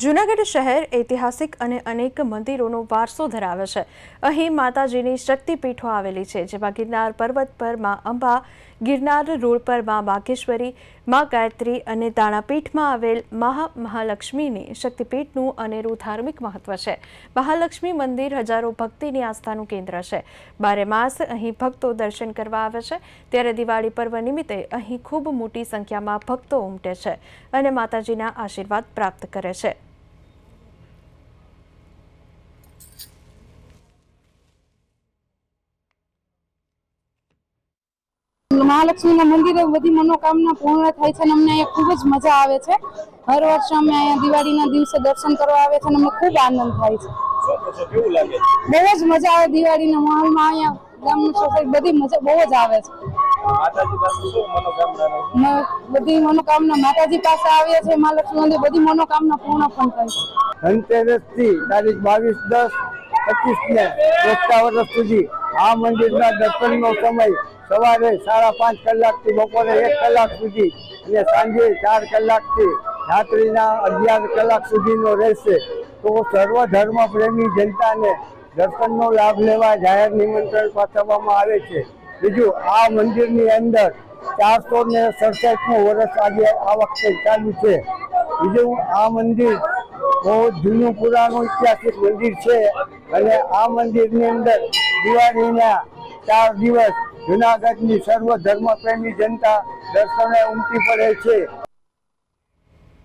જૂનાગઢ શહેર ઐતિહાસિક અને અનેક મંદિરોનો વારસો ધરાવે છે. અહીં માતાજીની શક્તિપીઠો આવેલી છે, જેમાં ગિરનાર પર્વત પરમાં અંબા, ગિરનાર રોડ પરમાં બાગેશ્વરી, માં ગાયત્રી અને દાણાપીઠમાં આવેલ મહા મહાલક્ષ્મીની શક્તિપીઠનું અનેરું ધાર્મિક મહત્વ છે. મહાલક્ષ્મી મંદિર હજારો ભક્તિની આસ્થાનું કેન્દ્ર છે. બારે માસ અહીં ભક્તો દર્શન કરવા આવે છે. ત્યારે દિવાળી પર્વ નિમિત્તે અહીં ખૂબ મોટી સંખ્યામાં ભક્તો ઉમટે છે અને માતાજીના આશીર્વાદ પ્રાપ્ત કરે છે. મહાલક્ષ્મીના મંદિરે બધી મનોકામના પૂર્ણ થાય છે અને અમને અહીંયા ખૂબ જ મજા આવે છે. હર વર્ષે અમે અહીંયા દિવાળીના દિવસે દર્શન કરવા આવે છે અને અમને ખૂબ આનંદ થાય છે. છો છો બહુ જ મજા આવે દિવાળીના માહોલમાં અહીંયા ગામની સોસાયટી બધી મજા, બહુ જ આવે છે. બધી મનોકામના માતાજી પાસે આવીએ છીએ, મહાલક્ષ્મી મંદિર બધી મનોકામના પૂર્ણ પણ થાય છે. ધનતેરસથી તારીખ બાવીસ દસ પચીસ ને દસતા વર્ષ સુધી. આ મંદિરના દર્શનનો સમય સવારે સાડા પાંચ કલાકથી બપોરે એક કલાક સુધી અને સાંજે ચાર કલાકથી રાત્રિના અગિયાર કલાક સુધીનો રહેશે. તો સર્વ ધર્મ પ્રેમી જનતાને દર્શનનો લાભ લેવા જાહેર નિમંત્રણ પાઠવવામાં આવે છે. બીજું, આ મંદિરની અંદર ચારસો ને સડસઠનું વર્ષ આજે આ વખતે ચાલુ છે. બીજું, આ મંદિર બહુ જૂનું પુરાણું ઐતિહાસિક મંદિર છે અને આ મંદિરની અંદર દિવાળીના ચાર દિવસ જુનાગઢની સર્વ ધર્મ પ્રેમી જનતા દર્શને ઉમટી પડે છે.